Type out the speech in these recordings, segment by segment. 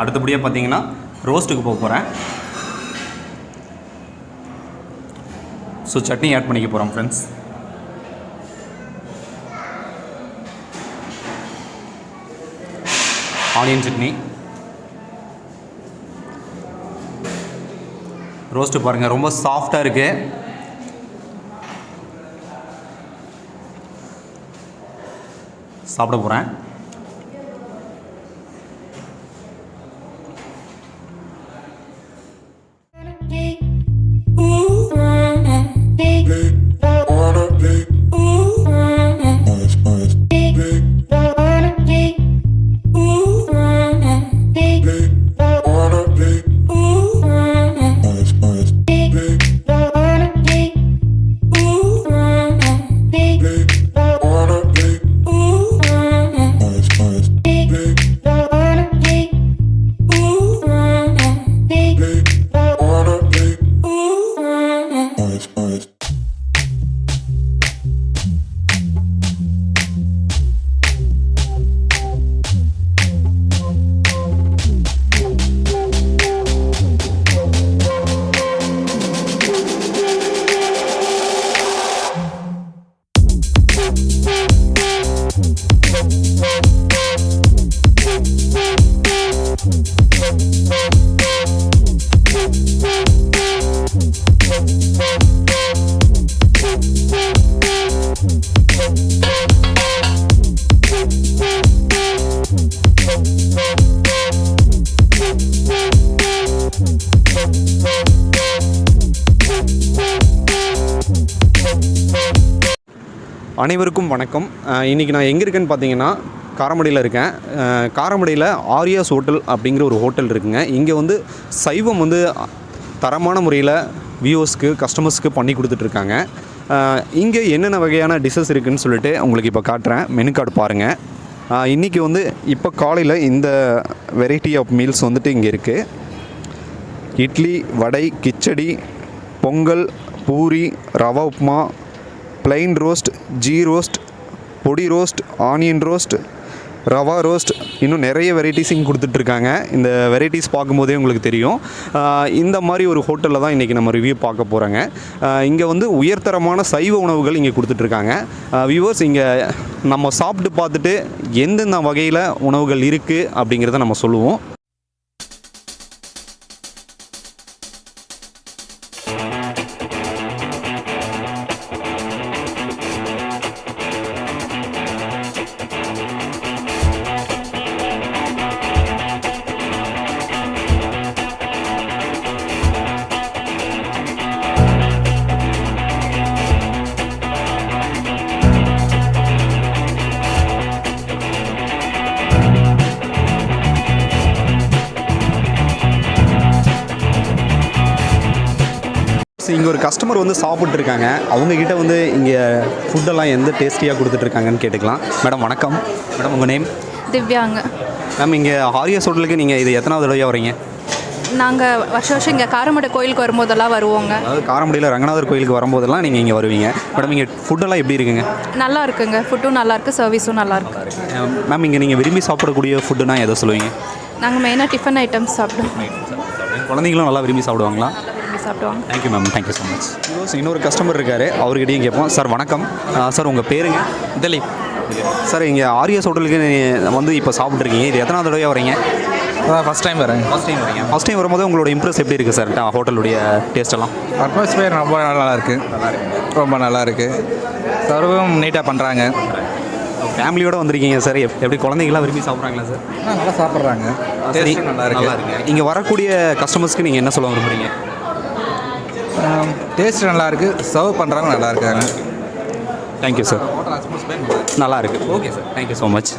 அடுத்தபடியாக பார்த்தீங்கன்னா ரோஸ்ட்டுக்கு போக போகிறேன் ஸோ சட்னி ஆட் பண்ணிக்க போகிறோம் ஃப்ரெண்ட்ஸ் ஆனியன் சட்னி. ரோஸ்ட்டு பாருங்கள் ரொம்ப சாஃப்டாக இருக்குது சாப்பிட போகிறேன் அனைவருக்கும் வணக்கம். இன்றைக்கி இன்னைக்கு நான் எங்கே இருக்கேன்னு பார்த்தீங்கன்னா காரமடையில் இருக்கேன். காரமடையில் ஆரியாஸ் ஹோட்டல் அப்படிங்கிற ஒரு ஹோட்டல் இருக்குங்க. இங்கே வந்து சைவம் வந்து தரமான முறையில் வியூவர்ஸ்க்கு கஸ்டமர்ஸ்க்கு பண்ணி கொடுத்துட்ருக்காங்க இங்கே என்னென்ன வகையான டிஷ்ஷஸ் இருக்குதுன்னு சொல்லிட்டு உங்களுக்கு இப்போ காட்டுறேன். மெனு கார்டு பாருங்கள் இன்றைக்கி வந்து இப்போ காலையில் இந்த வெரைட்டி ஆஃப் மீல்ஸ் வந்துட்டு இங்கே இருக்குது idli vada kichadi pongal puri rava upma plain roast ghee roast podi roast onion roast rava roast இன்னும் நிறைய வெரைட்டிஸ் இங்கே கொடுத்துட்ருக்காங்க. இந்த வெரைட்டிஸ் பார்க்கும்போதே உங்களுக்கு தெரியும். இந்த மாதிரி ஒரு ஹோட்டலில் தான் இன்றைக்கி நம்ம ரிவ்யூ பார்க்க போகிறாங்க இங்கே வந்து உயர்தரமான சைவ உணவுகள் இங்கே கொடுத்துட்ருக்காங்க. வியூவர்ஸ் இங்கே நம்ம சாப்பிட்டு பார்த்துட்டு எந்தெந்த வகையில் உணவுகள் இருக்குது அப்படிங்கிறத நம்ம சொல்லுவோம். இங்கே ஒரு கஸ்டமர் வந்து சாப்பிட்ருக்காங்க அவங்கக்கிட்ட வந்து இங்கே ஃபுட்டெல்லாம் எந்த டேஸ்டியாக கொடுத்துட்ருக்காங்கன்னு கேட்டுக்கலாம். மேடம் வணக்கம். மேடம் உங்கள் நேம் திவ்யாங்க. மேம் இங்கே ஆரியாஸ் ஹோட்டலுக்கு நீங்கள் இது எத்தனாவது தடவையாக வரீங்க? நாங்கள் வருஷம் வருஷம் இங்கே காரமடை கோயிலுக்கு வரும்போதெல்லாம் வருவோங்க. அதாவது காரமடியில் ரங்கநாதர் கோயிலுக்கு வரும்போதெல்லாம் நீங்கள் இங்கே வருவீங்க. மேடம் இங்கே ஃபுட்டெல்லாம் எப்படி இருக்குங்க? நல்லா இருக்குங்க. ஃபுட்டும் நல்லா இருக்கு சர்வீஸும் நல்லா இருக்கு. மேம் இங்கே நீங்கள் விரும்பி சாப்பிடக்கூடிய ஃபுட்டுனா எதை சொல்லுவீங்க? நாங்கள் மெயினாக டிஃபன் ஐட்டம்ஸ் சாப்பிடுவோம். குழந்தைங்களும் நல்லா விரும்பி சாப்பிடுவாங்களா? சாப்பிடுவாங்க. Thank you ma'am thank you so much இன்னொரு கஸ்டமர் இருக்கார். அவர்கிட்டயும் கேட்போம். சார் வணக்கம். சார் உங்கள் பேருங்க? திலீப். சார் இங்கே ஆரியாஸ் ஹோட்டலுக்கு நீ- வந்து இப்போ சாப்பிட்ருக்கீங்க இது எத்தனாவது தடவையாக வரீங்க? ஃபஸ்ட் டைம் வரேன். ஃபஸ்ட் டைம் வரீங்க. ஃபஸ்ட் டைம் வரும்போது உங்களோட இம்ப்ரெஸ் எப்படி இருக்குது சார் ஹோட்டலுடைய டேஸ்ட் எல்லாம். அட்மாஸ்பியர் ரொம்ப நல்லா இருக்கு ரொம்ப நல்லா இருக்கு சர்வும் நீட்டாக பண்ணுறாங்க ஃபேமிலியோட வந்திருக்கீங்க சார் எப்- எப்படி குழந்தைங்களாம் விரும்பி சாப்பிட்றாங்களா சார் நல்லா சாப்பிட்றாங்க. நல்லா இருக்கு. இங்கே வரக்கூடிய கஸ்டமர்ஸ்க்கு நீங்கள் என்ன சொல்ல விரும்புறீங்க? டேஸ்ட் நல்லா இருக்கு சர்வ் பண்ணுறவங்க நல்லா இருக்காங்க தேங்க்யூ சார் நல்லா இருக்கு. Okay sir thank you so much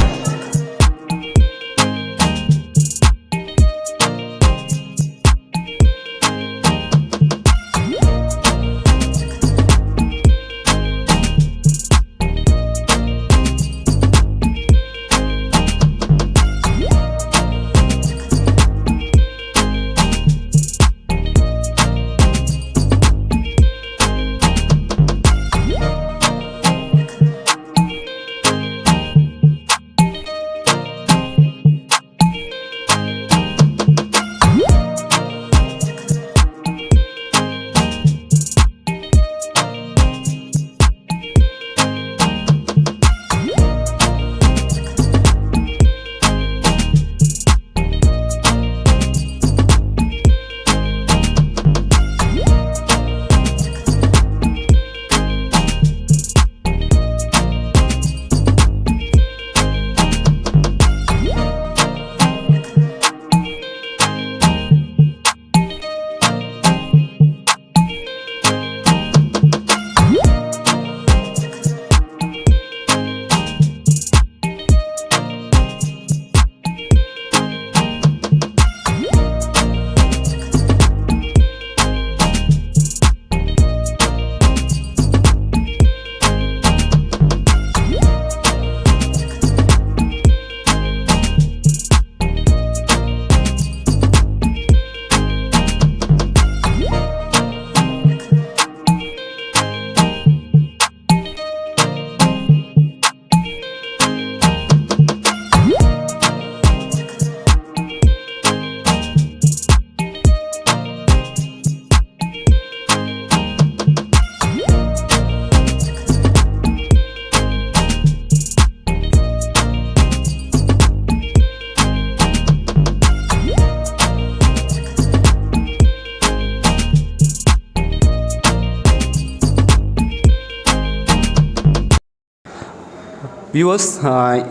viewers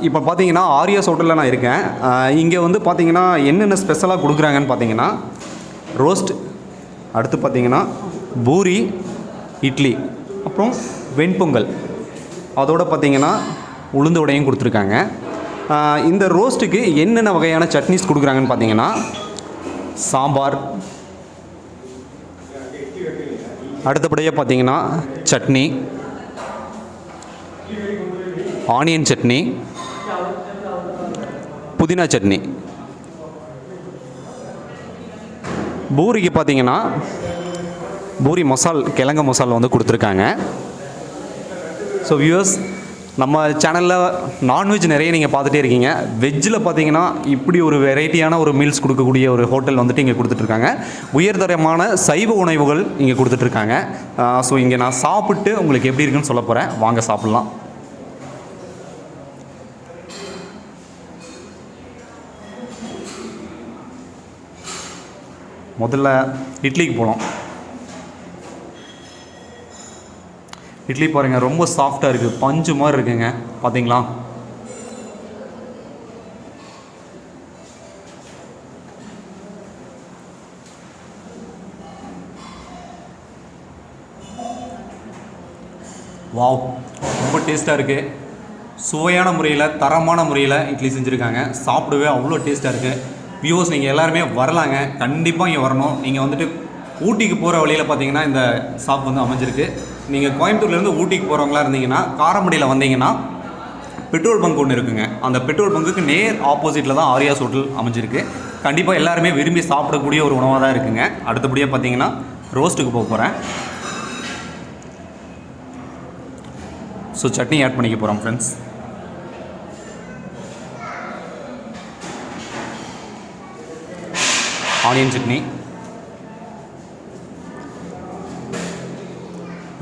இப்போ பார்த்தீங்கன்னா ஆரியாஸ் ஹோட்டலில் நான் இருக்கேன். இங்கே வந்து பார்த்தீங்கன்னா என்னென்ன ஸ்பெஷலாக கொடுக்குறாங்கன்னு பார்த்தீங்கன்னா ரோஸ்ட் அடுத்து பார்த்தீங்கன்னா பூரி இட்லி அப்புறம் வெண்பொங்கல். அதோட பார்த்தீங்கன்னா உளுந்து உடையும் கொடுத்துருக்காங்க. இந்த ரோஸ்ட்டுக்கு என்னென்ன வகையான சட்னிஸ் கொடுக்குறாங்கன்னு பார்த்தீங்கன்னா சாம்பார் அடுத்தபடியாக பார்த்தீங்கன்னா சட்னி ஆனியன் சட்னி புதினா சட்னி. பூரிக்கு பார்த்தீங்கன்னா பூரி மசால் கிழங்கு மசால் வந்து கொடுத்துருக்காங்க. ஸோ வியூவர்ஸ் நம்ம சேனலில் நான்வெஜ் நிறைய நீங்கள் பார்த்துட்டே இருக்கீங்க. வெஜ்ஜில் பார்த்தீங்கன்னா இப்படி ஒரு வெரைட்டியான ஒரு மீல்ஸ் கொடுக்கக்கூடிய ஒரு ஹோட்டல் வந்துட்டு இங்கே கொடுத்துட்ருக்காங்க. உயர்தரமான சைவ உணவுகள் இங்கே கொடுத்துட்ருக்காங்க. ஸோ இங்கே நான் சாப்பிட்டு உங்களுக்கு எப்படி இருக்குன்னு சொல்ல போகிறேன் வாங்க சாப்பிட்லாம். முதல்ல இட்லிக்கு போகலாம். இட்லி பாருங்க ரொம்ப சாஃப்டாக இருக்குது பஞ்சு மாதிரி இருக்குங்க. பார்த்தீங்களா வாவ் ரொம்ப டேஸ்ட்டாக இருக்குது சுவையான முறையில் தரமான முறையில் இட்லி செஞ்சுருக்காங்க. சாப்பிடவே அவ்வளோ டேஸ்ட்டாக இருக்குது வியூவர்ஸ் நீங்கள் எல்லாருமே வரலாங்க. கண்டிப்பாக இங்கே வரணும். நீங்கள் வந்துட்டு ஊட்டிக்கு போகிற வழியில் பார்த்தீங்கன்னா இந்த ஷாப் வந்து அமைஞ்சிருக்கு. நீங்கள் கோயம்புத்தூர்லேருந்து ஊட்டிக்கு போகிறவங்களா இருந்தீங்கன்னா காரமடியில் வந்தீங்கன்னா பெட்ரோல் பங்க் ஒன்று இருக்குங்க. அந்த பெட்ரோல் பங்குக்கு நேர் ஆப்போசிட்டில் தான் ஆரியாஸ் ஹோட்டல் அமைஞ்சிருக்கு. கண்டிப்பாக எல்லாருமே விரும்பி சாப்பிடக்கூடிய ஒரு உணவாக தான் இருக்குங்க. அடுத்தபடியாக பார்த்தீங்கன்னா ரோஸ்ட்டுக்கு போக போகிறேன் ஸோ சட்னி ஆட் பண்ணிக்க போகிறோம் ஃப்ரெண்ட்ஸ் ஆனியன் சட்னி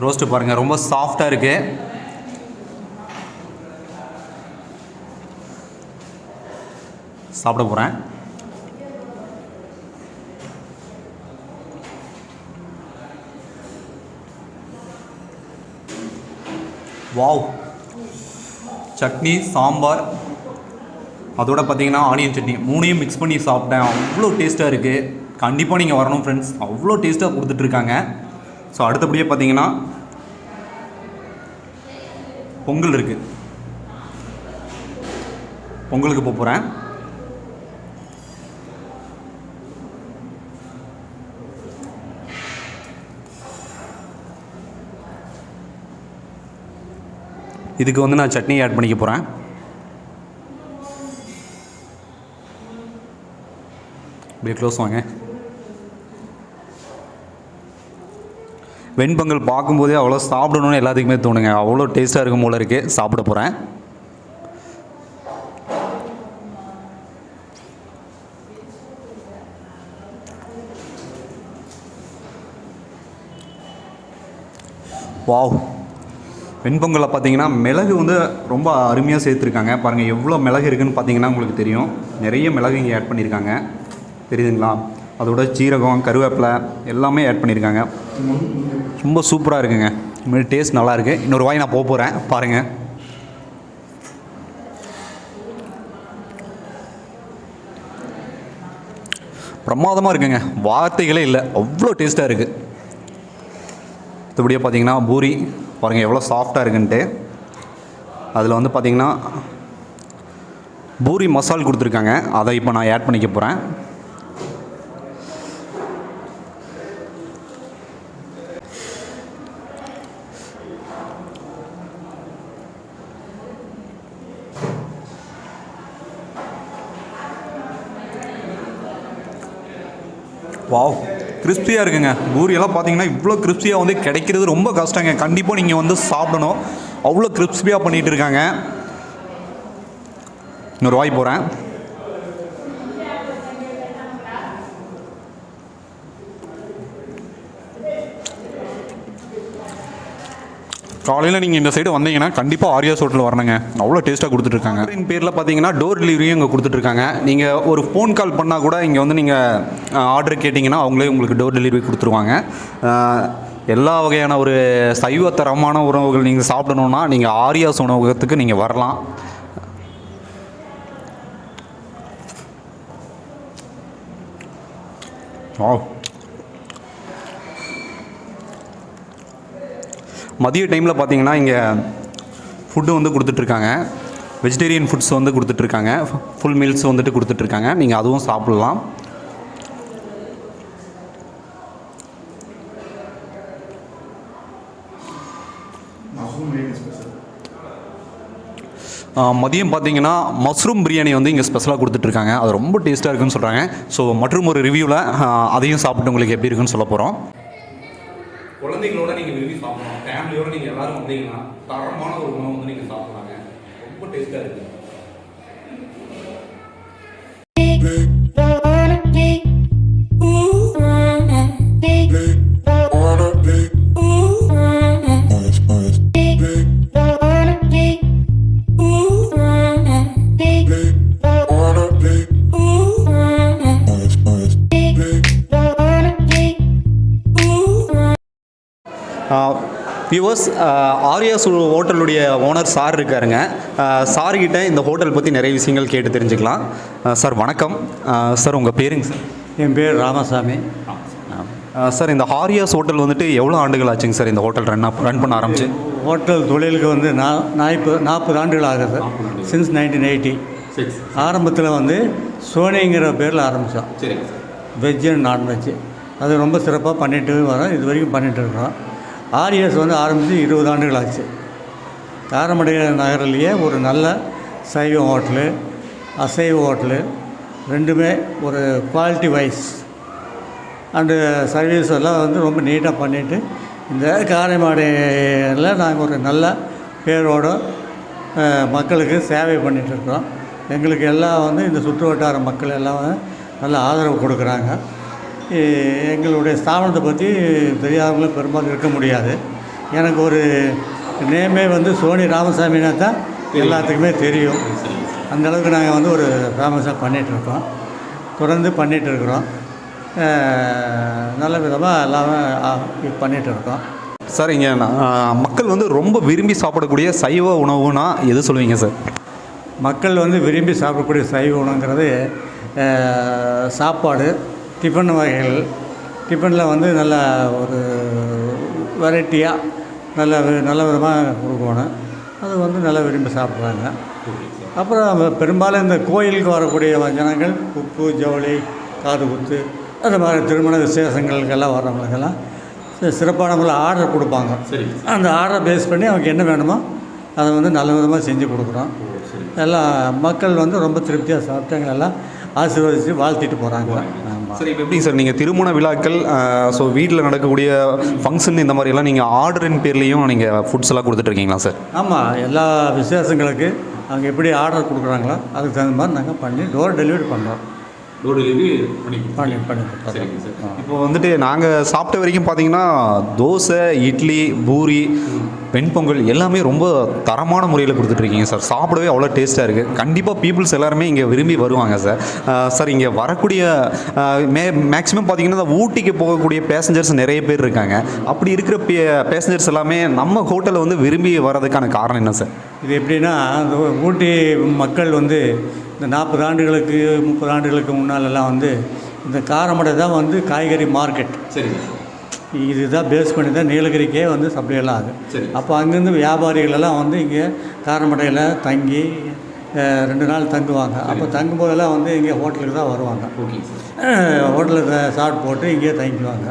ரோஸ்ட்டு பாருங்கள் ரொம்ப சாஃப்டாக இருக்குது சாப்பிட போகிறேன் வாவ் சட்னி சாம்பார் அதோட பார்த்தீங்கன்னா ஆனியன் சட்னி. மூணையும் மிக்ஸ் பண்ணி சாப்பிட்டேன். அவ்வளோ டேஸ்ட்டாக இருக்குது கண்டிப்பாக நீங்கள் வரணும் ஃப்ரெண்ட்ஸ் அவ்வளோ டேஸ்ட்டாக கொடுத்துட்ருக்காங்க ஸோ அடுத்தபடியாக பார்த்தீங்கன்னா பொங்கல் இருக்குது பொங்கலுக்கு போக போகிறேன் இதுக்கு வந்து நான் சட்னி ஆட் பண்ணிக்க போகிறேன் இப்படி க்ளோஸ் வாங்க. வெண்பொங்கல் பார்க்கும்போதே அவ்வளோ சாப்பிடணும்னு எல்லாத்துக்குமே தோணுங்க. அவ்வளோ டேஸ்ட்டாக இருக்கும் போல இருக்குது சாப்பிட போகிறேன் வாவ். வெண்பொங்கலில் பார்த்தீங்கன்னா மிளகு வந்து ரொம்ப அருமையாக சேர்த்துருக்காங்க. பாருங்கள் எவ்வளோ மிளகு இருக்குதுன்னு பார்த்தீங்கன்னா உங்களுக்கு தெரியும். நிறைய மிளகு இங்கே ஆட் பண்ணியிருக்காங்க. தெரியுதுங்களா? அதோட சீரகம் கருவேப்பிலை எல்லாமே ஆட் பண்ணியிருக்காங்க. ரொம்ப சூப்பராக இருக்குங்க. இதுமாதிரி டேஸ்ட் நல்லாயிருக்கு இன்னொரு வாய் நான் போக போகிறேன் பாருங்கள் பிரமாதமாக இருக்குங்க. வார்த்தைகளே இல்லை. அவ்வளோ டேஸ்ட்டாக இருக்குது மற்றபடியே பார்த்தீங்கன்னா பூரி. பாருங்கள் எவ்வளோ சாஃப்டாக இருக்குன்ட்டு. அதில் வந்து பார்த்திங்கன்னா பூரி மசால் கொடுத்துருக்காங்க. அதை இப்போ நான் ஆட் பண்ணிக்க போகிறேன் வாவ் கிறிஸ்பியாக இருக்குங்க. பூரியெல்லாம் பார்த்தீங்கன்னா இவ்வளோ கிறிஸ்பியாக வந்து கிடைக்கிறது ரொம்ப கஷ்டங்க. கண்டிப்பாக நீங்கள் வந்து சாப்பிடணும். அவ்வளோ கிறிஸ்பியாக பண்ணிகிட்டு இருக்காங்க. இன்னொரு வாய் போகிறேன் காலையில் நீங்கள் இந்த சைடு வந்தீங்கன்னா கண்டிப்பாக ஆரியாஸ் ஹோட்டல் வரணுங்க. அவ்வளோ டேஸ்ட்டாக கொடுத்துட்ருக்காங்க என் பேரில் பார்த்தீங்கன்னா டோர் டெலிவரியும் இங்கே கொடுத்துட்ருக்காங்க நீங்கள் ஒரு ஃபோன் கால் பண்ணால் கூட இங்கே வந்து நீங்கள் ஆர்டர் கேட்டிங்கன்னா அவங்களே உங்களுக்கு டோர் டெலிவரி கொடுத்துருவாங்க. எல்லா வகையான ஒரு சைவ தரமான உணவுகள் நீங்கள் சாப்பிடணுன்னா நீங்கள் ஆரியாஸ் உணவகத்துக்கு நீங்கள் வரலாம். ஓ மதிய டைமில் பார்த்தீங்கன்னா இங்கே ஃபுட்டு வந்து கொடுத்துட்ருக்காங்க. வெஜிடேரியன் ஃபுட்ஸ் வந்து கொடுத்துட்ருக்காங்க. ஃபுல் மீல்ஸ் வந்துட்டு கொடுத்துட்ருக்காங்க. நீங்கள் அதுவும் சாப்பிட்லாம். மதியம் பார்த்தீங்கன்னா மஷ்ரூம் பிரியாணி வந்து இங்கே ஸ்பெஷலாக கொடுத்துட்ருக்காங்க. அது ரொம்ப டேஸ்ட்டாக இருக்குன்னு சொல்கிறாங்க ஸோ மற்றும் ஒரு ரிவ்யூவில் அதையும் சாப்பிட்டு உங்களுக்கு எப்படி இருக்குன்னு சொல்ல போகிறோம் குழந்தைங்களோட நீங்கள் விரும்பி சாப்பிடலாம். ஃபேமிலியோட நீங்கள் எல்லாரும் வந்தீங்கன்னா தரமான ஒரு உணவு வந்து நீங்கள் சாப்பிடலாங்க. ரொம்ப டேஸ்ட்டாக இருக்குது வியூவர்ஸ் ஆரியாஸ் ஹோட்டலுடைய ஓனர் சார் இருக்காருங்க. சார் கிட்ட இந்த ஹோட்டல் பற்றி நிறைய விஷயங்கள் கேட்டு தெரிஞ்சுக்கலாம். சார் வணக்கம். சார் உங்கள் பேருங்க சார்? என் பேர் ராமசாமி. சார் இந்த ஆரியாஸ் ஹோட்டல் வந்துட்டு எவ்வளோ ஆண்டுகள் ஆச்சுங்க சார் இந்த ஹோட்டல் ரன் ரன் பண்ண ஆரம்பிச்சு? ஹோட்டல் தொழிலுக்கு வந்து நா நாற்பது நாற்பது ஆண்டுகள் ஆகுது. சின்ஸ் நைன்டீன் எயிட்டி ஆரம்பத்தில் வந்து சோனிங்கிற பேரில் ஆரம்பித்தோம் வெஜ் அண்ட் நான்வெஜ் அது ரொம்ப சிறப்பாக பண்ணிட்டு வரோம். இது வரைக்கும் பண்ணிட்டு இருக்கிறோம். ஆர்எஸ் வந்து ஆரம்பித்து இருபது ஆண்டுகள் ஆச்சு காரமடை நகரிலேயே ஒரு நல்ல சைவ ஹோட்டலு அசைவ ஹோட்டலு ரெண்டுமே ஒரு குவாலிட்டி வைஸ். அண்டு சர்வீஸ் எல்லாம் வந்து ரொம்ப நீட்டாக பண்ணிவிட்டு இந்த காரைமாடையில் நாங்கள் ஒரு நல்ல பேரோட மக்களுக்கு சேவை பண்ணிகிட்ருக்கிறோம் எங்களுக்கு எல்லாம் வந்து இந்த சுற்று வட்டார மக்கள் எல்லாம் வந்து நல்ல ஆதரவு கொடுக்குறாங்க. எங்களுடைய ஸ்தாபனத்தை பற்றி தெரியாதவங்களும் பெரும்பாலும் இருக்க முடியாது. எனக்கு ஒரு நேமே வந்து சோனி ராமசாமினா தான் எல்லாத்துக்குமே தெரியும். அந்த அளவுக்கு நாங்கள் வந்து ஒரு ஃபேமஸாக பண்ணிகிட்ருக்கோம் தொடர்ந்து பண்ணிகிட்டு இருக்கிறோம். அஹ், நல்ல விதமாக எல்லாமே பண்ணிகிட்டு இருக்கோம். சார் இங்கே மக்கள் வந்து ரொம்ப விரும்பி சாப்பிடக்கூடிய சைவ உணவுனா எது சொல்லுவீங்க சார்? மக்கள் வந்து விரும்பி சாப்பிடக்கூடிய சைவ உணவுங்கிறது சாப்பாடு. டிஃபன் வகைகள். டிஃபனில் வந்து நல்ல ஒரு வெரைட்டியாக நல்ல நல்ல விதமாக கொடுக்கணும். அது வந்து நல்லா விரும்பி சாப்பிட்றாங்க. அப்புறம் பெரும்பாலும் இந்த கோயிலுக்கு வரக்கூடிய ஜனங்கள் உப்பு ஜவுளி காது குத்து அந்த மாதிரி திருமண விசேஷங்களுக்கெல்லாம் வர்றவங்களுக்கெல்லாம் சிறப்பான முறையில் ஆர்டர் கொடுப்பாங்க. அந்த ஆர்டரை பேஸ் பண்ணி அவங்க என்ன வேணுமோ அதை வந்து நல்ல விதமாக செஞ்சு கொடுக்குறோம். எல்லாம் மக்கள் வந்து ரொம்ப திருப்தியாக சாப்பிட்டு எங்களை எல்லாம் ஆசீர்வதித்து வாழ்த்திட்டு போகிறாங்க சார் இப்போ எப்படிங்க சார் நீங்கள் திருமண விழாக்கள் ஸோ வீட்டில் நடக்கக்கூடிய ஃபங்க்ஷன் இந்த மாதிரியெல்லாம் நீங்கள் ஆர்டரின் பேர்லேயும் நீங்கள் ஃபுட்ஸ் எல்லாம் கொடுத்துட்ருக்கீங்களா சார்? ஆமாம் எல்லா விசேஷங்களுக்கு அவங்க எப்படி ஆர்டர் கொடுக்குறாங்களோ அதுக்கு தகுந்த மாதிரி நாங்கள் பண்ணி டோர் டெலிவரி பண்ணுறோம் டோர் டெலிவரி பண்ணி பண்ணி பண்ணி கொடுத்துறோம். இப்போ வந்துட்டு நாங்கள் சாப்பிட்ட வரைக்கும் பார்த்தீங்கன்னா தோசை இட்லி பூரி வெண்பொங்கல் எல்லாமே ரொம்ப தரமான முறையில் கொடுத்துட்ருக்கீங்க சார். சாப்பிடவே அவ்வளோ டேஸ்ட்டாக இருக்குது கண்டிப்பாக பீப்புள்ஸ் எல்லாருமே இங்கே விரும்பி வருவாங்க சார். சார் இங்கே வரக்கூடிய மே மேக்ஸிமம் பார்த்தீங்கன்னா ஊட்டிக்கு போகக்கூடிய பேசஞ்சர்ஸ் நிறைய பேர் இருக்காங்க. அப்படி இருக்கிற பேசஞ்சர்ஸ் எல்லாமே நம்ம ஹோட்டலை வந்து விரும்பி வர்றதுக்கான காரணம் என்ன சார்? இது எப்படின்னா ஊட்டி மக்கள் வந்து இந்த நாற்பது ஆண்டுகளுக்கு முப்பது ஆண்டுகளுக்கு முன்னாலெல்லாம் வந்து இந்த காரமடை தான் வந்து காய்கறி மார்க்கெட். சரி. இதுதான் பேஸ் பண்ணி தான் நீலகிரிக்கே வந்து சப்ளை எல்லாம் ஆகுது. அப்போ அங்கேருந்து வியாபாரிகள் எல்லாம் வந்து இங்கே காரமடையில் தங்கி ரெண்டு நாள் தங்குவாங்க. அப்போ தங்கும்போதெல்லாம் வந்து இங்கே ஹோட்டலுக்கு தான் வருவாங்க. ஹோட்டலில் சாட் போட்டு இங்கேயே தங்கிக்குவாங்க.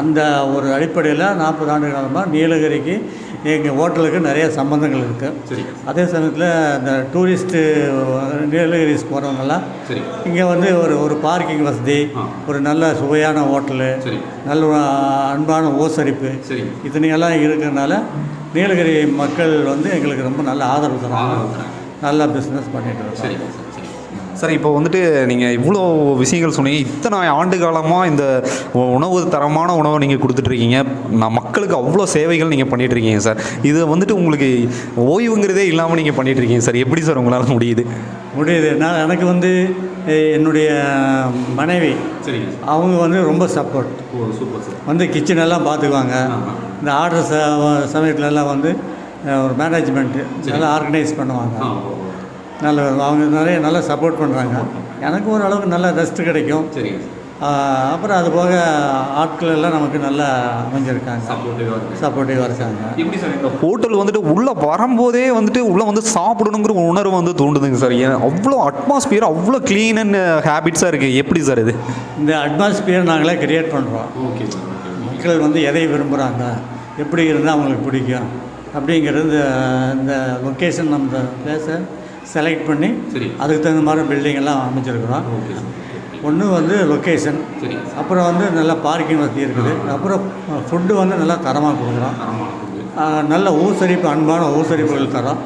அந்த ஒரு அடிப்படையில் நாற்பது ஆண்டு காலமாக நீலகிரிக்கு எங்கள் ஹோட்டலுக்கு நிறைய சம்பந்தங்கள் இருக்குது அதே சமயத்தில் இந்த டூரிஸ்ட்டு நீலகிரிஸ் போகிறவங்கெல்லாம் இங்கே வந்து ஒரு ஒரு பார்க்கிங் வசதி. ஒரு நல்ல சுவையான ஹோட்டலு நல்ல அன்பான ஓசரிப்பு சரி. இத்தனையெல்லாம் இருக்கிறதுனால நீலகிரி மக்கள் வந்து எங்களுக்கு ரொம்ப நல்ல ஆதரவு தராங்க. நல்லா பிஸ்னஸ் பண்ணிட்டு இருக்கோம் சரி சரி சார் இப்போ வந்துட்டு நீங்கள் இவ்வளோ விஷயங்கள் சொன்னீங்க. இத்தனை ஆண்டு காலமாக இந்த உணவு தரமான உணவை நீங்கள் கொடுத்துட்ருக்கீங்க. நான் மக்களுக்கு அவ்வளோ சேவைகள் நீங்கள் பண்ணிகிட்ருக்கீங்க சார். இது வந்துட்டு உங்களுக்கு ஓய்வுங்கிறதே இல்லாமல் நீங்கள் பண்ணிகிட்ருக்கீங்க சார். எப்படி சார் உங்களால் முடியுது? முடியுது. நான் எனக்கு வந்து என்னுடைய மனைவி சரிங்க அவங்க வந்து ரொம்ப சப்போர்ட் சூப்பர் சார். வந்து கிச்சன் எல்லாம் பார்த்துக்குவாங்க. இந்த ஆர்டர் ச சமயத்துல எல்லாம் வந்து ஒரு மேனேஜ்மெண்ட்டு நல்லா ஆர்கனைஸ் பண்ணுவாங்க. நல்ல அவங்க நிறைய நல்லா சப்போர்ட் பண்ணுறாங்க எனக்கு ஓரளவுக்கு நல்ல ரெஸ்ட் கிடைக்கும். சரிங்க. ஆஹ், அப்புறம் அது போக ஆட்கள் எல்லாம் நமக்கு நல்லா அமைஞ்சிருக்காங்க. சப்போர்ட்டிவாக இருக்காங்க. எப்படி சார் இந்த ஹோட்டல் வந்துட்டு உள்ளே வரும்போதே வந்துட்டு உள்ளே வந்து சாப்பிடணுங்கிற ஒரு உணர்வு வந்து தூண்டுதுங்க சார். ஏன் அவ்வளோ அட்மாஸ்பியர் அவ்வளோ க்ளீன் அண்ட் ஹேபிட்ஸாக இருக்குது எப்படி சார் இது? இந்த அட்மாஸ்பியர் நாங்களே கிரியேட் பண்ணுறோம் ஓகே மக்கள் வந்து எதை விரும்புகிறாங்க எப்படி இருந்தால் அவங்களுக்கு பிடிக்கும்? அப்படிங்கிறது இந்த லொக்கேஷன் நம்ம பிளேஸை செலக்ட் பண்ணி. அதுக்கு தகுந்த மாதிரி பில்டிங் எல்லாம் அமைச்சிருக்கிறோம். ஒன்று வந்து லொக்கேஷன். அப்புறம் வந்து நல்லா பார்க்கிங் வசதி இருக்குது. அப்புறம் ஃபுட்டு வந்து நல்லா தரமாக கொடுக்குறோம். நல்ல ஊசரிப்பு அன்பான ஊசரிப்புகள் தரோம்.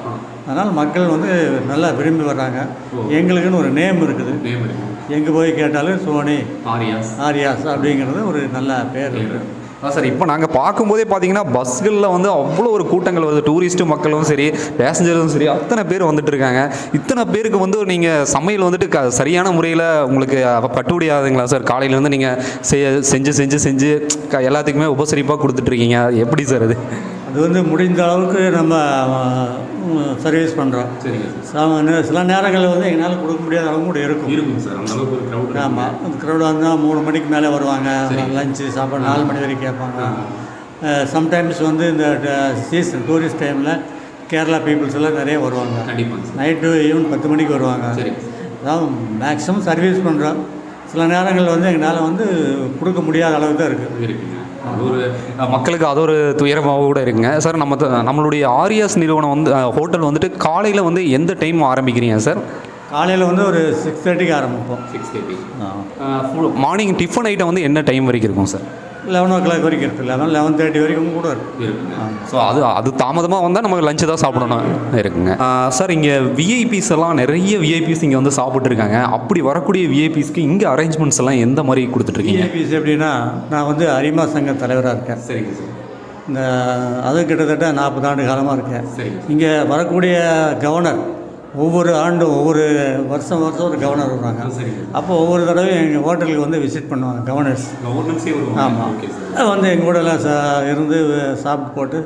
அதனால் மக்கள் வந்து நல்லா விரும்பி வர்றாங்க. எங்களுக்குன்னு ஒரு நேம் இருக்குது. எங்கே போய் கேட்டாலும் சோனி ஆரியாஸ். ஆரியாஸ் அப்படிங்கிறது ஒரு நல்ல பேர். இருக்குது. அதான் சார் இப்போ நாங்கள் பார்க்கும்போதே பார்த்தீங்கன்னா பஸ்களில் வந்து அவ்வளோ ஒரு கூட்டங்கள் வருது. டூரிஸ்ட்டு மக்களும் சரி பேசஞ்சரும் சரி அத்தனை பேர் வந்துட்டு இருக்காங்க. இத்தனை பேருக்கு வந்து நீங்கள் சமையல் வந்துட்டு க சரியான முறையில் உங்களுக்கு கட்டுப்படியாதுங்களா சார்? காலையிலேருந்து நீங்கள் செய்ய செஞ்சு செஞ்சு செஞ்சு க எல்லாத்துக்குமே உபசரிப்பாக கொடுத்துட்ருக்கீங்க எப்படி சார் அது? அது வந்து முடிந்த அளவுக்கு நம்ம சர்வீஸ் பண்ணுறோம் சில நேரங்களில் வந்து எங்களால் கொடுக்க முடியாத அளவு கூட இருக்கும். இருக்குங்க சார். அந்த அளவுக்கு க்ரௌட் ஆமாம் அந்த க்ரௌட் வந்தால் மூணு மணிக்கு மேலே வருவாங்க. லஞ்சு சாப்பாடு நாலு மணி வரைக்கும் கேட்பாங்க. சம்டைம்ஸ் வந்து இந்த சீசன் டூரிஸ்ட் டைமில் கேரளா பீப்புள்ஸ் எல்லாம் நிறைய வருவாங்க. நைட்டு ஈவன் பத்து மணிக்கு வருவாங்க. அதாவது மேக்ஸிமம் சர்வீஸ் பண்ணுறோம் சில நேரங்களில் வந்து எங்களால் வந்து கொடுக்க முடியாத அளவுக்கு தான் இருக்குது ஒரு மக்களுக்கு அது ஒரு துயரமாக கூட இருக்குங்க. சார் நம்ம த- நம்மளுடைய ஆரியாஸ் நிறுவனம் வந்து ஹோட்டல் வந்துட்டு காலையில் வந்து எந்த டைம் ஆரம்பிக்கிறீங்க சார்? காலையில் வந்து ஒரு சிக்ஸ் தேர்ட்டிக்கு ஆரம்பிப்போம். Six thirty morning tiffin item வந்து என்ன டைம் வரைக்கும் இருக்கும் சார்? லெவன் ஓ கிளாக் வரைக்கும் இருக்குது லெவன் லெவன் தேர்ட்டி வரைக்கும் கூட இருக்குது ஸோ அது அது தாமதமாக வந்தால் நமக்கு லஞ்சு தான் சாப்பிடணும். இருக்குங்க. சார் இங்கே விஐபிஸ் எல்லாம் நிறைய விஐபிஸ் இங்கே வந்து சாப்பிட்ருக்காங்க அப்படி வரக்கூடிய விஐபிஸ்க்கு இங்கே அரேஞ்ச்மெண்ட்ஸ் எல்லாம் எந்த மாதிரி கொடுத்துட்ருக்கீங்க? விஐபிஸ் எப்படின்னா நான் வந்து அரிமா சங்க தலைவராக இருக்கேன். சரிங்க சார் இந்த அது கிட்டத்தட்ட நாற்பது ஆண்டு காலமாக இருக்கேன். இங்கே வரக்கூடிய கவர்னர் ஒவ்வொரு ஆண்டும் ஒவ்வொரு வருஷம் வருஷம் ஒரு கவர்னர் வருவாங்க. அப்போ ஒவ்வொரு தடவையும் எங்கள் ஹோட்டலுக்கு வந்து விசிட் பண்ணுவாங்க கவர்னர்ஸ் ஆமாம் வந்து எங்கள் கூட எல்லாம் சா இருந்து சாப்பிட்டு போட்டு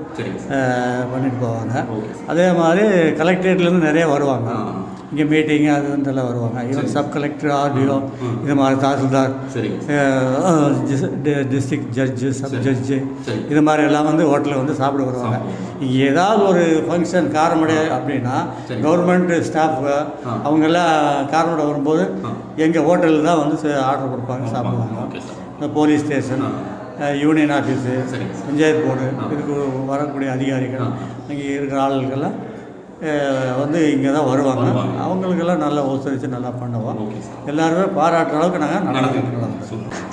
பண்ணிட்டு போவாங்க. அதே மாதிரி கலெக்டரேட்லேருந்து நிறைய வருவாங்க. இங்கே மீட்டிங் அது வந்து எல்லாம் வருவாங்க ஈவன் சப் கலெக்டர் ஆர்டிஓ இது மாதிரி தாசில்தார் சரிங்க. டிஸ்ட்ரிக்ட் ஜட்ஜு சப் ஜட்ஜு இது மாதிரி எல்லாம் வந்து ஹோட்டலில் வந்து சாப்பிட வருவாங்க. இங்கே ஏதாவது ஒரு ஃபங்க்ஷன் காரமடை அப்படின்னா கவர்மெண்ட் ஸ்டாஃப் அவங்கெல்லாம் காரமடை வரும்போது எங்கள் ஹோட்டலில் தான் வந்து ஆர்டர் கொடுப்பாங்க சாப்பிடுவாங்க. இந்த police station union office panchayat board இதுக்கு வரக்கூடிய அதிகாரிகள் இங்கே இருக்கிற ஆளுகளுக்கெல்லாம் அஹ், வந்து இங்கே தான் வருவாங்க. அவங்களுக்கெல்லாம் நல்லா உத்தரித்து நல்லா பண்ணுவோம். எல்லாருமே பாராட்டுற அளவுக்கு நாங்கள் நடந்துக்கிறோம்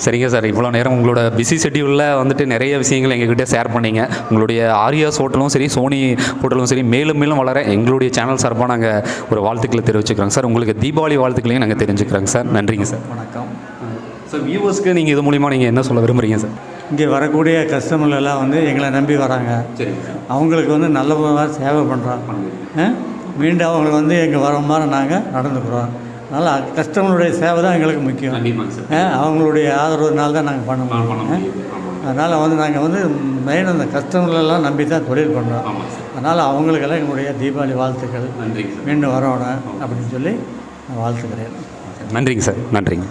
சரிங்க சார். இவ்வளோ நேரம் உங்களோட பிஸி ஷெட்யூலில் வந்துட்டு நிறைய விஷயங்கள் எங்ககிட்ட ஷேர் பண்ணீங்க. உங்களுடைய ஆரியாஸ் ஹோட்டலும் சரி சோனி ஹோட்டலும் சரி மேலும் மேலும் வளர எங்களுடைய சேனல் சார்பாக நாங்கள் ஒரு வாழ்த்துக்களை தெரிவிச்சுக்கிறோங்க சார். உங்களுக்கு தீபாவளி வாழ்த்துக்களையும் நாங்கள் தெரிஞ்சுக்கிறோங்க சார். நன்றிங்க சார். வணக்கம். சார் வியூவர்ஸ்க்கு நீங்கள் இது மூலிமா நீங்கள் என்ன சொல்ல விரும்புறீங்க சார்? இங்கே வரக்கூடிய கஸ்டமர்கள் எல்லாம் வந்து எங்களை நம்பி வராங்க. அவங்களுக்கு வந்து நல்ல மாதிரி சேவை பண்ணுறோம் மீண்டும் அவங்க வந்து எங்கள் வர மாதிரி நாங்கள் நடந்துக்கிறோம். அதனால் கஸ்டமருடைய சேவை தான் எங்களுக்கு முக்கியம். அவங்களுடைய ஆதரவுனால தான் நாங்கள் பண்ண முடியும். அதனால் வந்து நாங்கள் வந்து மெயின் அந்த கஸ்டமர்களெல்லாம் நம்பி தான் தொழில் பண்ணுறோம் அதனால் அவங்களுக்கெல்லாம் எங்களுடைய தீபாவளி வாழ்த்துக்கள். மீண்டும் வரணும் அப்படின்னு சொல்லி நான் வாழ்த்துக்கிறேன். நன்றிங்க சார். நன்றிங்க.